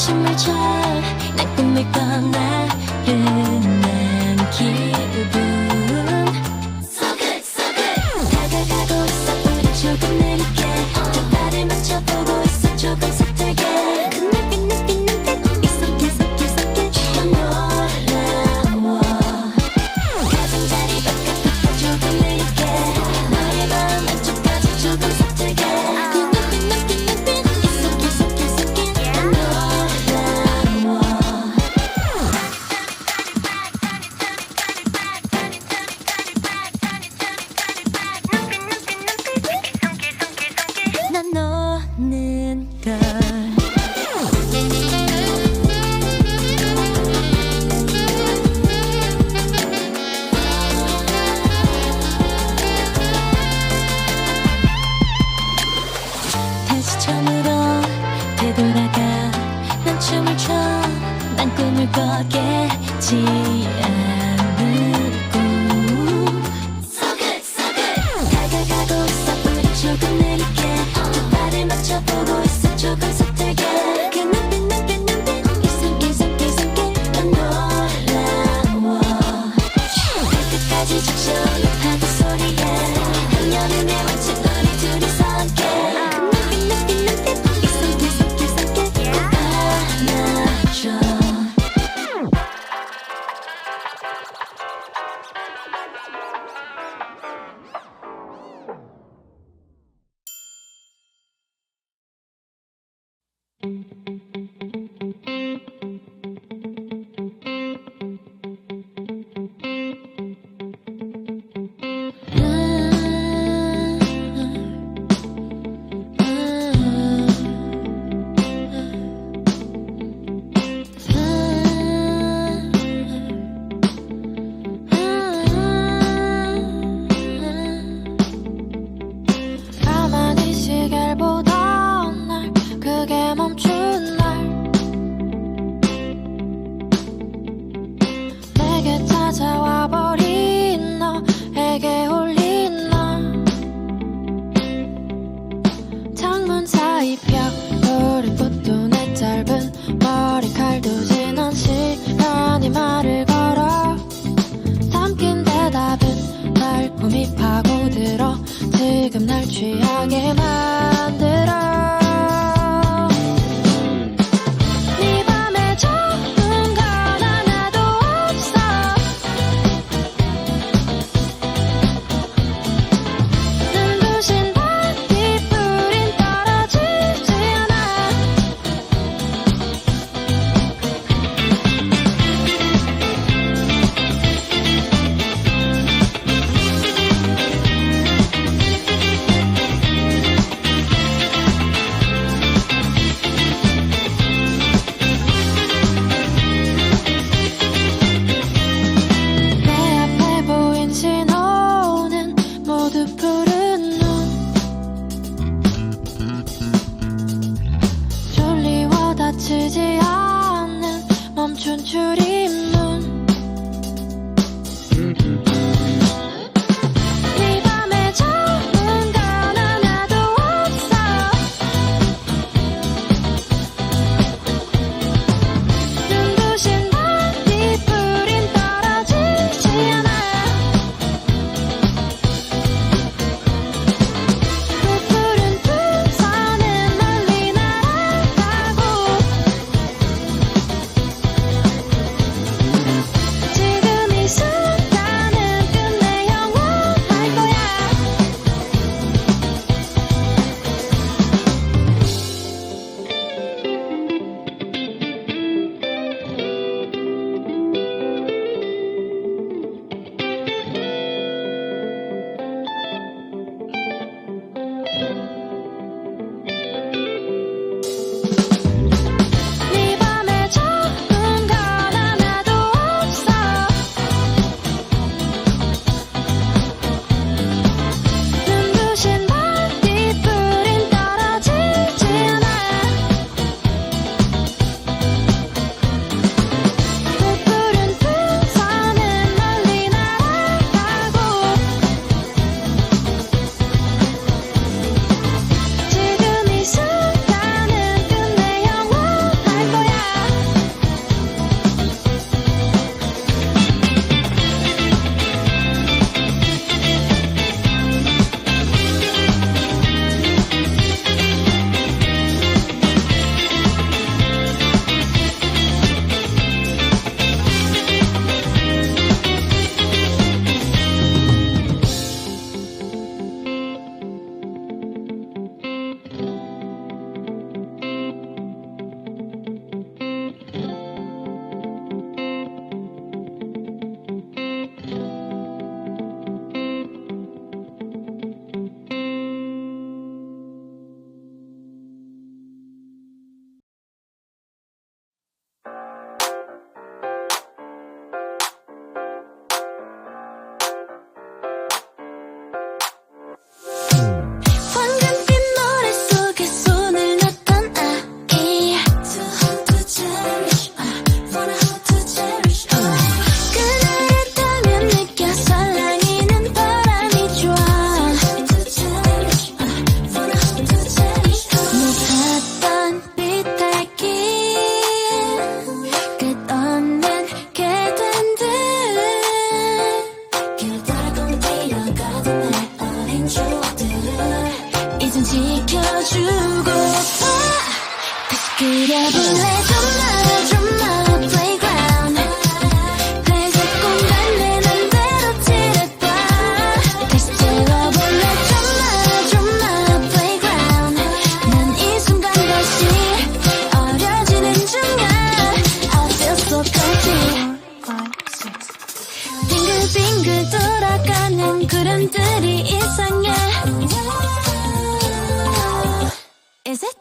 춤을 춰난 꿈을 꿔 나를 see Mm-hmm. 취하게 쉬지 않는 멈춘 줄이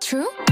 true?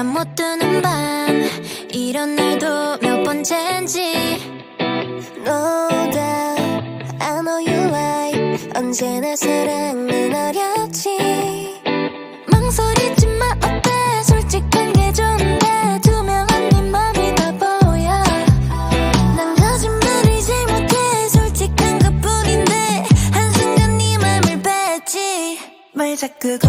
잠 못 드는 밤. 이런 날도 몇 번째인지. No doubt I know you like 언제나 사랑은 어렵지. 망설이지 마 어때? 솔직한 게 좋은데. 투명한 네 맘이 다 보여. 난 거짓말이지 못해. 솔직한 것뿐인데. 한순간 네 맘을 뱉지. 말 자꾸 거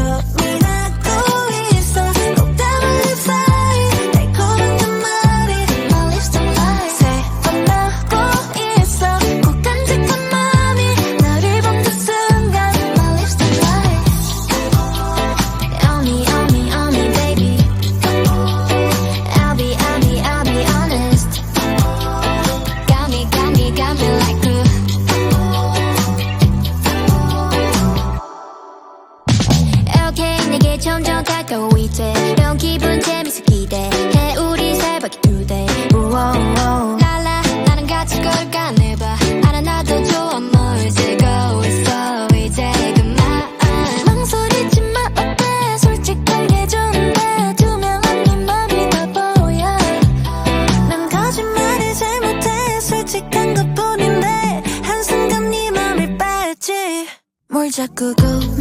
뭘 자꾸 go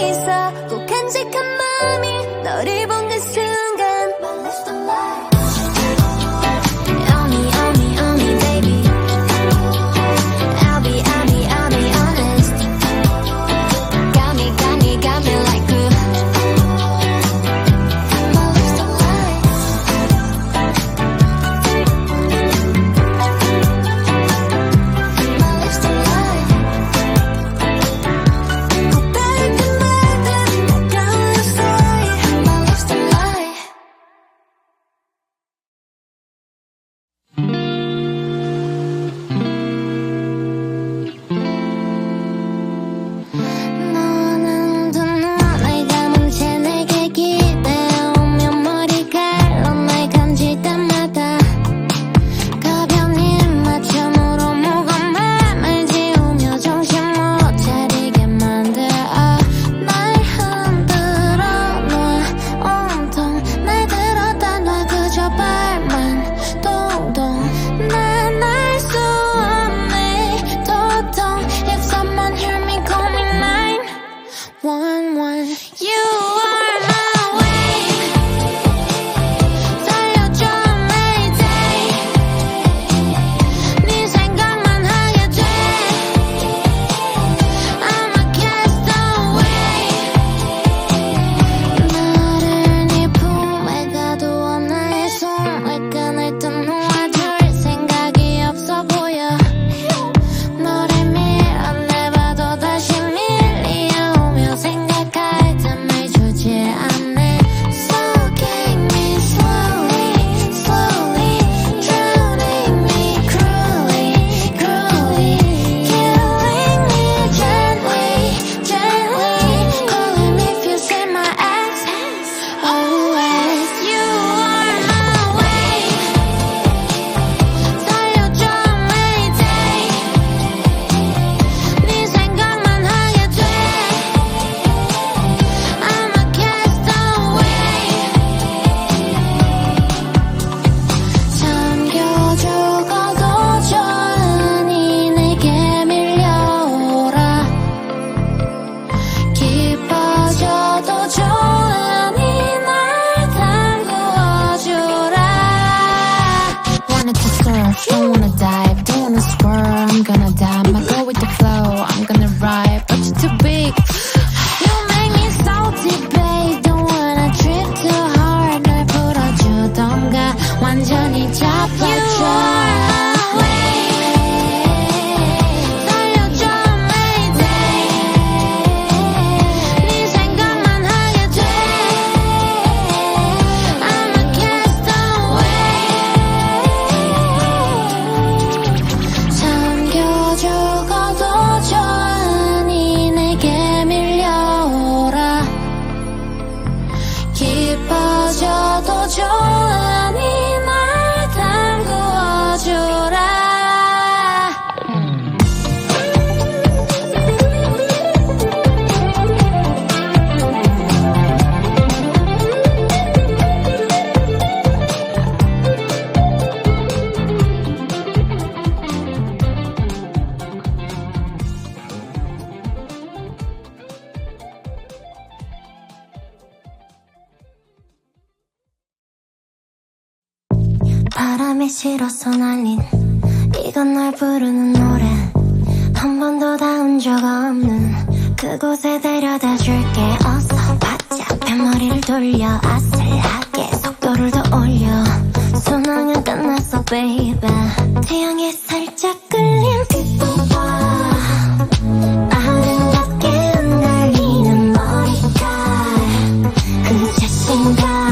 绿色 밀어서 날린 이건 널 부르는 노래. 한 번도 닿은 적 없는 그곳에 데려다 줄게. 어서 바짝 뱃머리를 돌려. 아슬하게 속도를 더 올려. 순항은 끝났어 baby. 태양에 살짝 끌린 빛보다 아름답게 날리는 머리카락 그 자신감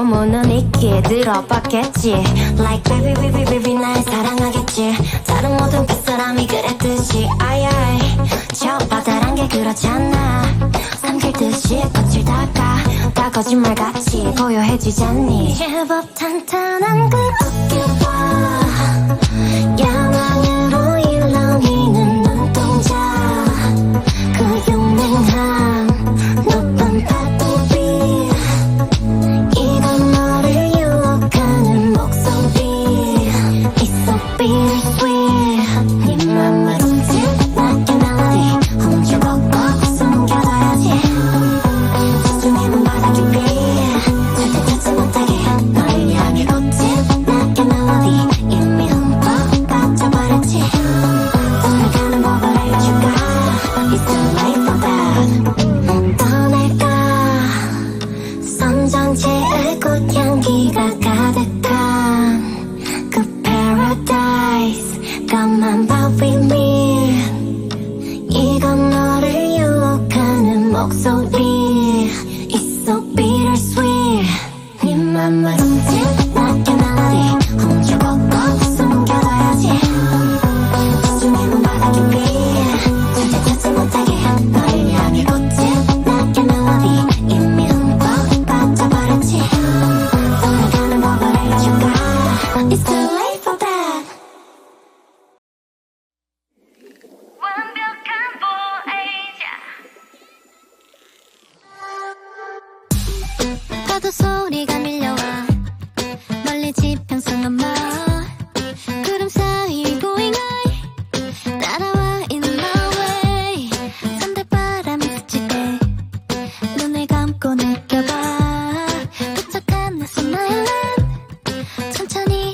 너무 넌 있기 들어봤겠지. Like baby baby baby 날 사랑하겠지. 다른 모든 그 뱃사람이 그랬듯이 아이 아이. 저 바다란 게 그렇잖아. 삼킬듯이 꽃을 닦아. 다 거짓말같이 보여해지잖니? 제법 탄탄한 그 smoke so 着你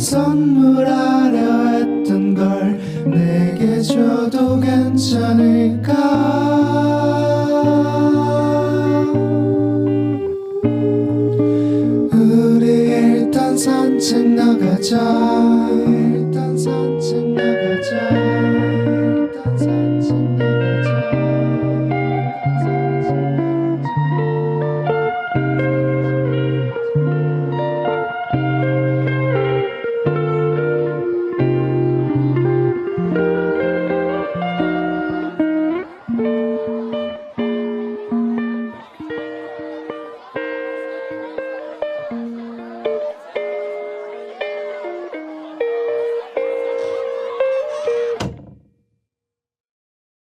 선물하